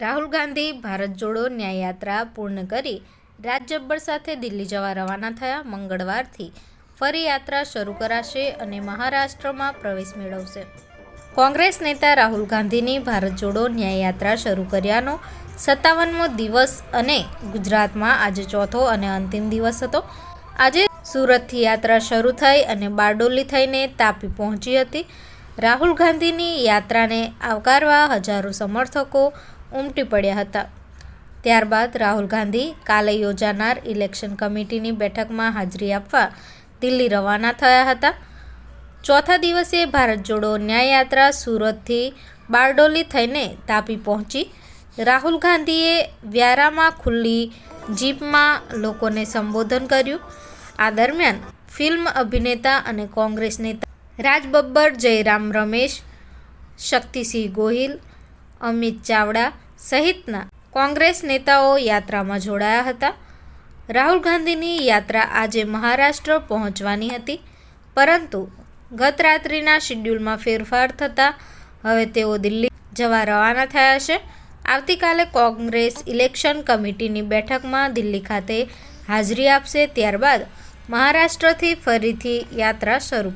રાહુલ ગાંધી ભારત જોડો ન્યાયયાત્રા પૂર્ણ કરી રાજ્યભર સાથે દિલ્હી જવા રવાના થયા. મંગળવારથી ફરી યાત્રા શરૂ કરાશે અને મહારાષ્ટ્રમાં પ્રવેશ મેળવશે. કોંગ્રેસ નેતા રાહુલ ગાંધીની ભારત જોડો ન્યાય યાત્રા શરૂ કર્યાનો સત્તાવનમો દિવસ અને ગુજરાતમાં આજે ચોથો અને અંતિમ દિવસ હતો. આજે સુરતથી યાત્રા શરૂ થઈ અને બારડોલી થઈને તાપી પહોંચી હતી. રાહુલ ગાંધીની યાત્રાને આવકારવા હજારો સમર્થકો ઉમટી પડ્યા હતા. ત્યારબાદ રાહુલ ગાંધી કાલે યોજાનાર ઇલેક્શન કમિટીની બેઠકમાં હાજરી આપવા દિલ્હી રવાના થયા હતા. ચોથા દિવસે ભારત જોડો ન્યાયયાત્રા સુરતથી બારડોલી થઈને તાપી પહોંચી. રાહુલ ગાંધીએ વ્યારામાં ખુલ્લી જીપમાં લોકોને સંબોધન કર્યું. આ દરમિયાન ફિલ્મ અભિનેતા અને કોંગ્રેસ નેતા રાજ બબ્બર, જયરામ રમેશ, શક્તિસિંહ ગોહિલ અમિત ચાવડા સહિતના કોંગ્રેસ નેતાઓ યાત્રામાં જોડાયા હતા. રાહુલ ગાંધીની યાત્રા આજે મહારાષ્ટ્ર પહોંચવાની હતી. પરંતુ ગત રાત્રિના શિડ્યુલમાં ફેરફાર થતાં હવે તેઓ દિલ્હી જવા રવાના થયા છે. આવતીકાલે કોંગ્રેસ ઇલેક્શન કમિટીની બેઠકમાં દિલ્હી ખાતે હાજરી આપશે. ત્યારબાદ મહારાષ્ટ્રથી ફરીથી યાત્રા શરૂ